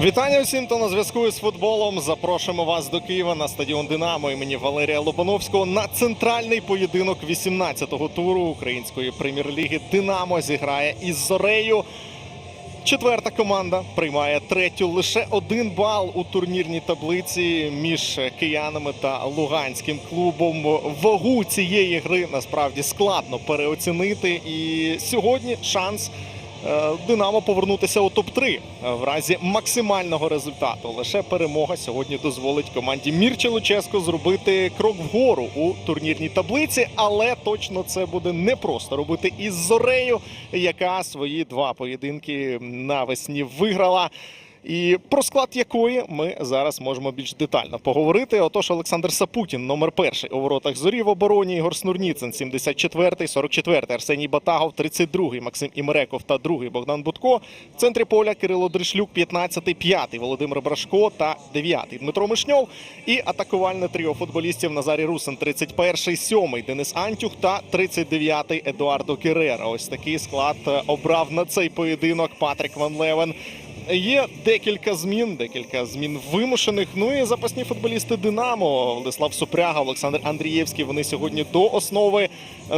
Вітання усім, хто на зв'язку з футболом. Запрошуємо вас до Києва на стадіон Динамо імені Валерія Лобановського на центральний поєдинок 18-го туру української прем'єр-ліги. Динамо зіграє із Зорею. Четверта команда приймає третю. Лише один бал у турнірній таблиці між киянами та луганським клубом. Вагу цієї гри насправді складно переоцінити. І сьогодні шанс Динамо повернутися у топ-3 в разі максимального результату. Лише перемога сьогодні дозволить команді Мірча Луческо зробити крок вгору у турнірній таблиці, але точно це буде непросто робити із Зорею, яка свої два поєдинки навесні виграла. І про склад якої ми зараз можемо більш детально поговорити. Отож, Олександр Сапутін, номер перший у воротах зорі в обороні. Ігор Снурніцин, 74-й, 44-й, Арсеній Батагов, 32-й, Максим Імреков та 2-й Богдан Будко. В центрі поля Кирило Дришлюк, 15-й, 5-й Володимир Брашко та 9-й Дмитро Мишньов. І атакувальне тріо футболістів Назарій Русин, 31-й, 7-й Денис Антюх та 39-й Едуардо Керера. Ось такий склад е, обрав на цей поєдинок Патрік Ван Левен. Є декілька змін, декілька змін вимушених. Ну і запасні футболісти Динамо, Владислав Супряга, Олександр Андрієвський. Вони сьогодні до основи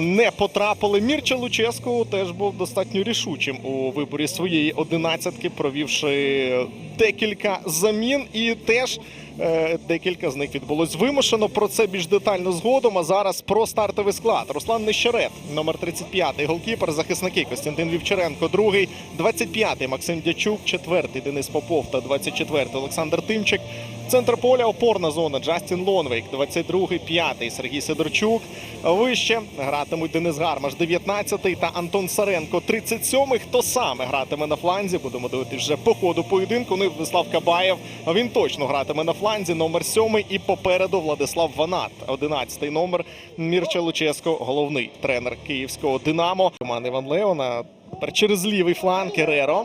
не потрапили. Мірча Луческу теж був достатньо рішучим у виборі своєї одинадцятки, провівши декілька замін і теж. Е, Декілька з них відбулось вимушено. Про це більш детально згодом. А зараз про стартовий склад. Руслан Нещерет, номер 35, голкіпер, захисники Костянтин Вівчаренко, другий, 25-й Максим Дячук, четвертий Денис Попов та 24-й Олександр Тимчик. Центр поля опорна зона Джастін Лонвейк, 22-й, 5-й Сергій Сидорчук. Вище гратимуть Денис Гармаш, 19-й та Антон Саренко, 37-й. Хто саме гратиме на фланзі? Будемо дивитися вже по ходу поєдинку. Ну і Владислав Кабаєв. Він точно гратиме на фланзі. Номер 7 і попереду Владислав Ванат, 11-й номер. Мірча Луческо, головний тренер київського Динамо. Команда Іван Леона. Через лівий фланг Кереро.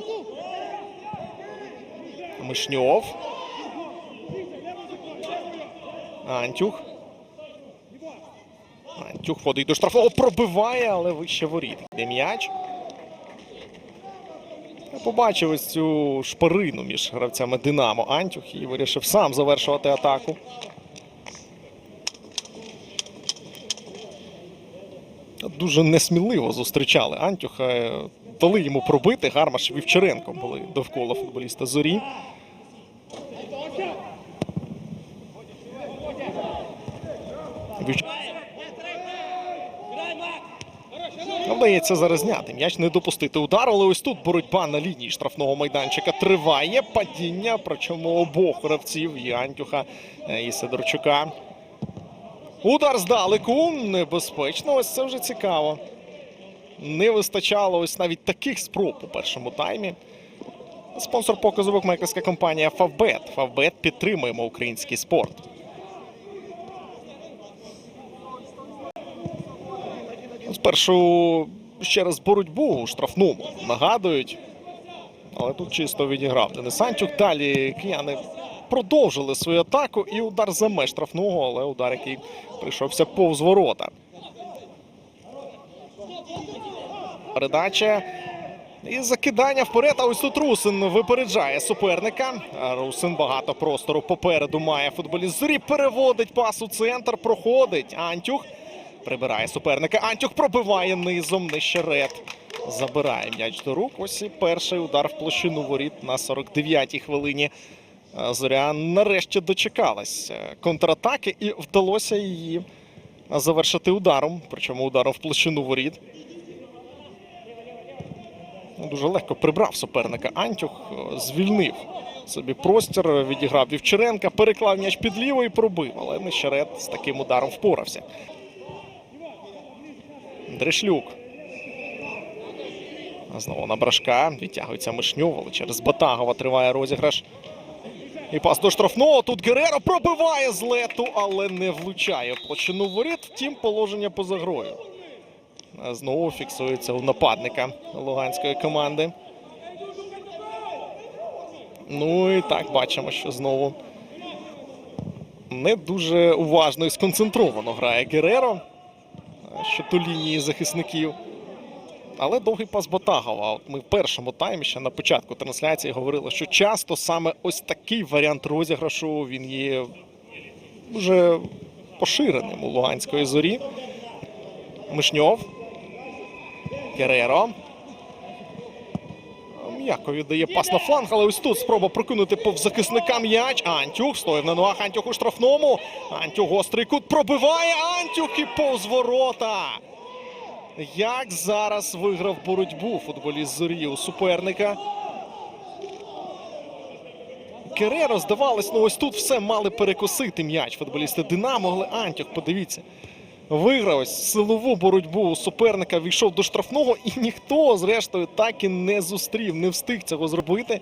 Мишньов. Антюх. Антюх ходить до штрафного, пробиває, але вище воріт. Йде м'яч. Побачив ось цю шпарину між гравцями Динамо Антюх і вирішив сам завершувати атаку. Дуже несміливо зустрічали Антюха. Дали йому пробити. Гармаш і Вівчаренко були довкола футболіста Зорі. Вівч- Ну, Вдається зараз зняти. М'яч не допустити удар, але ось тут боротьба на лінії штрафного майданчика триває. Падіння, причому обох гравців і Антюха е, і Сидорчука. Удар здалеку. Небезпечно. Ось це вже цікаво. Не вистачало ось навіть таких спроб у першому таймі. Спонсор показу букмекерська компанія Фавбет. Фавбет підтримуємо український спорт. Спершу ще раз боротьбу у штрафному нагадують. Але тут чисто відіграв Денис. Далі кияни продовжили свою атаку і удар за меж штрафного, але удар, який прийшовся повз ворота. Передача. І закидання вперед. А ось тут Русин випереджає суперника. Русин багато простору попереду має футболіст. Зорі переводить пас у центр. Проходить. Антюх прибирає суперника. Антюх пробиває низом. Нещерет. Забирає м'яч до рук. Ось і перший удар в площину воріт на 49-й хвилині. Зоря нарешті дочекалась е, контратаки і вдалося її завершити ударом. Причому ударом в площину воріт. Дуже легко прибрав суперника Антюх, е, звільнив собі простір, відіграв Вівчаренка, переклав м'яч під ліво і пробив. Але Нещерет з таким ударом впорався. Дрешлюк. А Знову на брашка. Відтягується Мишньов, але через Батагова триває розіграш. І пас до штрафного. Тут Гереро пробиває з лету, але не влучає площину воріт. Втім, положення поза грою. Знову фіксується у нападника луганської команди. Ну і так бачимо, що знову не дуже уважно і сконцентровано грає Гереро щодо лінії захисників. Але довгий пас Ботагова. От ми в першому таймі ще на початку трансляції говорили, що часто саме ось такий варіант розіграшу він є вже поширеним у Луганської зорі. Мишньов. Гереро. М'яко віддає пас на фланг, але ось тут спроба прокинути повз захисника м'яч. Антюх стоїв на ногах Антюх у штрафному. Антюх гострий кут пробиває Антюх і повз ворота. Як зараз виграв боротьбу футболіст зорі у суперника. Кереро, здавалось, ну ось тут все мали перекосити м'яч футболісти Динамо, але Антюх, подивіться. Виграв силову боротьбу у суперника, війшов до штрафного, і ніхто, зрештою, так і не зустрів, не встиг цього зробити.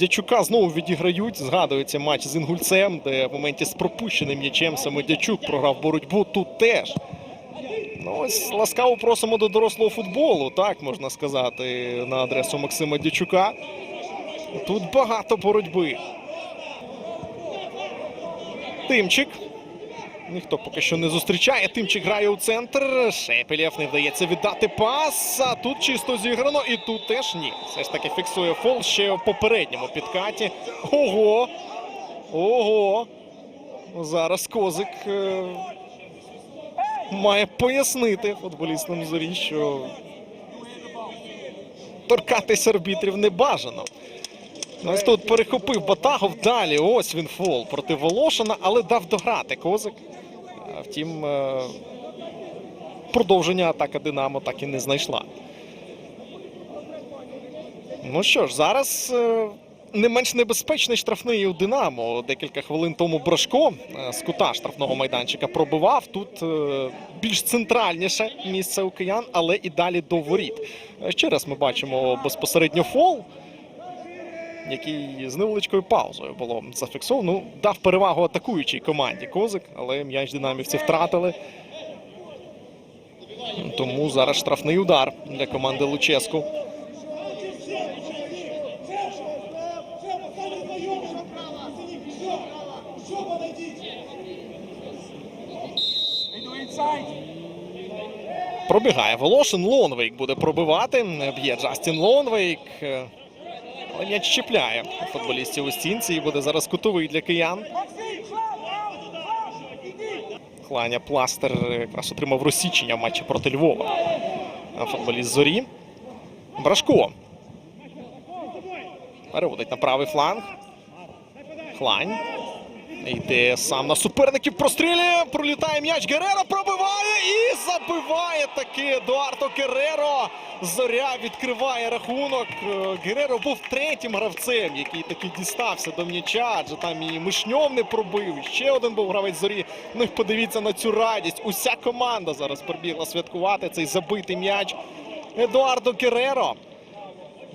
Дячука знову відіграють. Згадується матч з Інгульцем, де в моменті з пропущеним м'ячем саме Дячук програв боротьбу. Тут теж. Ну, ось ласкаво просимо до дорослого футболу, так можна сказати, на адресу Максима Дячука. Тут багато боротьби. Тимчик. Ніхто поки що не зустрічає. Тимчик грає у центр. Шепелєв не вдається віддати пас. А тут чисто зіграно. І тут теж ні. Все ж таки фіксує фол ще в попередньому підкаті. Ого! Ого! Зараз Козик е, має пояснити футболістам зорі, що торкатись арбітрів не бажано. Ось тут перехопив Батагов далі. Ось він фол проти Волошина, але дав дограти Козик. Втім, е, продовження атака Динамо так і не знайшла. Ну що ж, зараз е, не менш небезпечний штрафний у Динамо. Декілька хвилин тому Брашко е, з кута штрафного майданчика пробивав. Тут більш центральніше місце у киян, але і далі до воріт. Ще раз ми бачимо безпосередньо фол який з невеличкою паузою було зафіксовано. Ну, дав перевагу атакуючій команді Козик, але м'яч динамівці втратили. Тому зараз штрафний удар для команди Луческу. Пробігає Волошин. Лонвейк буде пробивати. Б'є Джастін Лонвейк. М'яч чіпляє футболістів у стінці і буде зараз кутовий для киян. Хланя Пластер якраз отримав розсічення в матчі проти Львова. Футболіст зорі. Брашко. Переводить на правий фланг. Хлань. Йде сам на суперників. Прострілює. Пролітає м'яч. Гереро пробиває і забиває таки Едуардо Гереро. Зоря відкриває рахунок. Е, Гереро був третім гравцем, який таки дістався до м'яча, адже там і Мишньов не пробив. Ще один був гравець зорі. Ну і подивіться на цю радість. Уся команда зараз прибігла святкувати цей забитий м'яч. Едуардо Гереро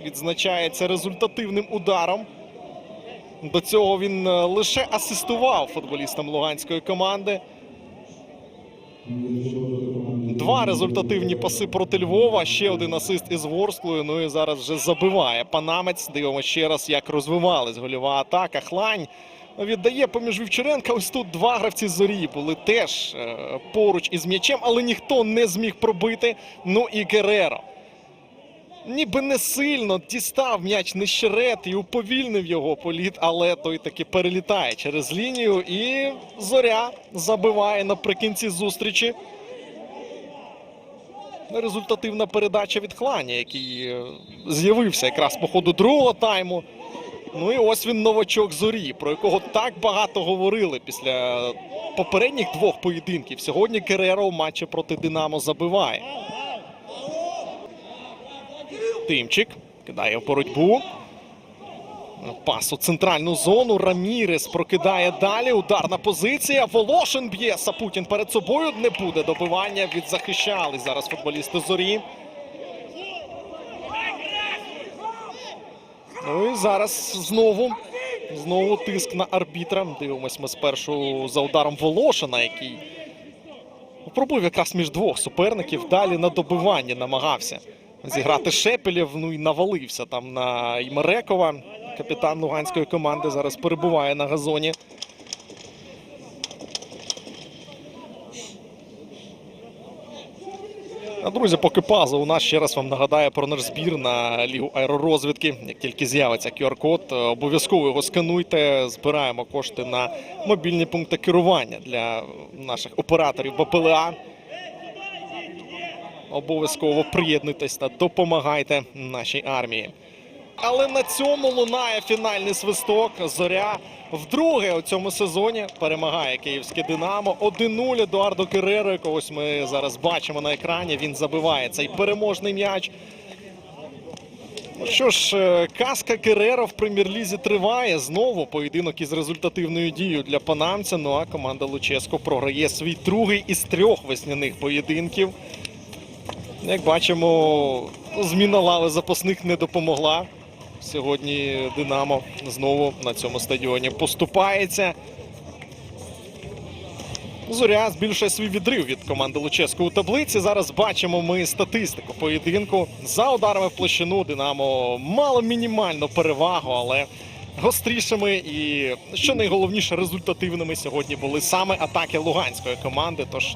відзначається результативним ударом. До цього він е, лише асистував футболістам луганської команди. Два результативні паси проти Львова. Ще один асист із Ворсклою. Ну і зараз вже забиває панамець. Дивимося ще раз, як розвивалась гольова атака. Хлань віддає поміж Вівчаренка. Ось тут два гравці зорі були теж е, поруч із м'ячем, але ніхто не зміг пробити. Ну і Гереро. Ніби не сильно дістав м'яч нещерет і уповільнив його політ, але той таки перелітає через лінію. І зоря забиває наприкінці зустрічі. Результативна передача від Хлані, який е, з'явився якраз по ходу другого тайму. Ну і ось він новачок зорі, про якого так багато говорили після попередніх двох поєдинків. Сьогодні Кереро у матчі проти Динамо забиває. Тимчик кидає в боротьбу. Пас у центральну зону. Рамірес прокидає далі. Ударна позиція. Волошин б'є. Сапутін перед собою. Не буде добивання. Відзахищали зараз футболісти зорі. Ну і зараз знову. Знову тиск на арбітра. Дивимось ми спершу за ударом Волошина, який пробив якраз між двох суперників. Далі на добивання намагався зіграти Шепелєв. Ну і навалився там на Імерекова. Капітан луганської команди зараз перебуває на газоні. А друзі, поки паза у нас ще раз вам нагадаю про наш збір на лігу аеророзвідки. Як тільки з'явиться QR-код, обов'язково його скануйте. Збираємо кошти на мобільні пункти керування для наших операторів БПЛА. Обов'язково приєднуйтесь та допомагайте нашій армії. Але на цьому лунає фінальний свисток. Зоря вдруге у цьому сезоні перемагає київське Динамо. 1-0 Едуардо Кереро, якого ось ми зараз бачимо на екрані. Він забиває цей переможний м'яч. Що ж, е, казка Кереро в прем'єр-лізі триває. Знову поєдинок із результативною дією для панамця. Ну а команда Луческо програє свій другий із трьох весняних поєдинків. Як бачимо, зміна лави запасних не допомогла. Сьогодні Динамо знову на цьому стадіоні поступається. Зоря збільшує свій відрив від команди Луческо у таблиці. Зараз бачимо ми статистику поєдинку. За ударами в площину Динамо мало мінімальну перевагу, але гострішими і що найголовніше результативними сьогодні були саме атаки луганської команди. Тож